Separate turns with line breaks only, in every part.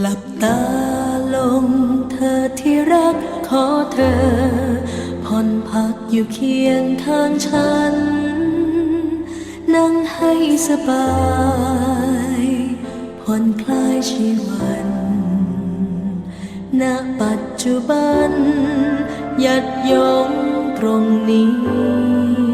หลับตาลงเธอที่รักขอเธอ ผ่อนพักอยู่เคียงทางฉัน นั่งให้สบาย ผ่อนคลายชีวัน ณ ปัจจุบัน ยัดยงตรงนี้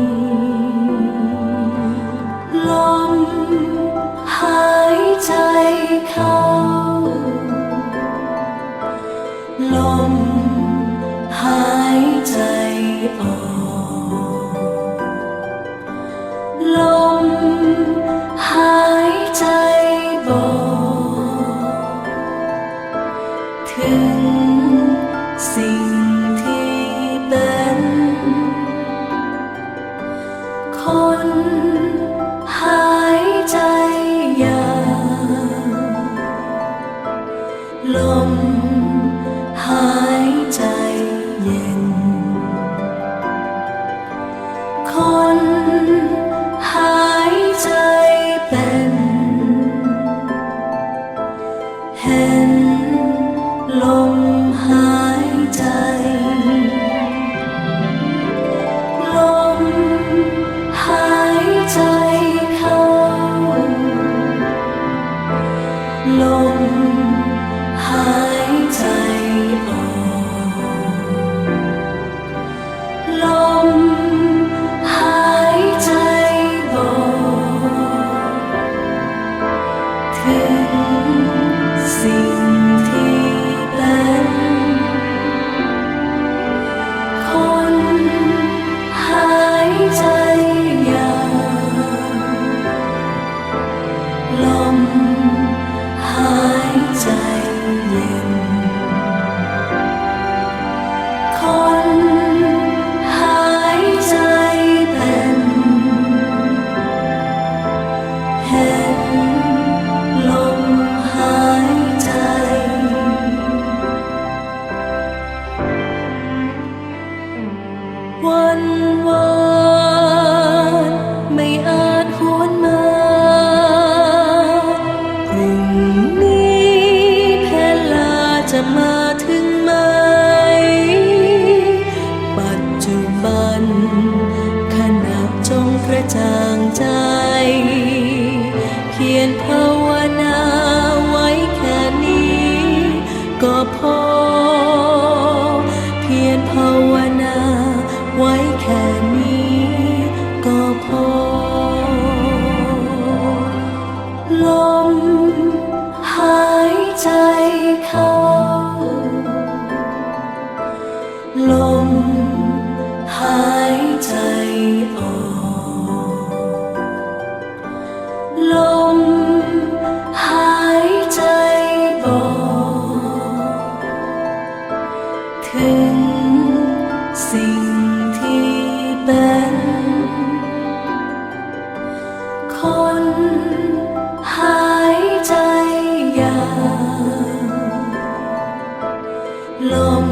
สิ่งที่เป็น คนหายใจยาวลมหายใจเย็น คน ลม วันวานไม่อาจหวนมาพรุ่งนี้เพลาจะมา ลมหายใจบอกถึงสิ่งที่เป็น คนหายใจยาวลม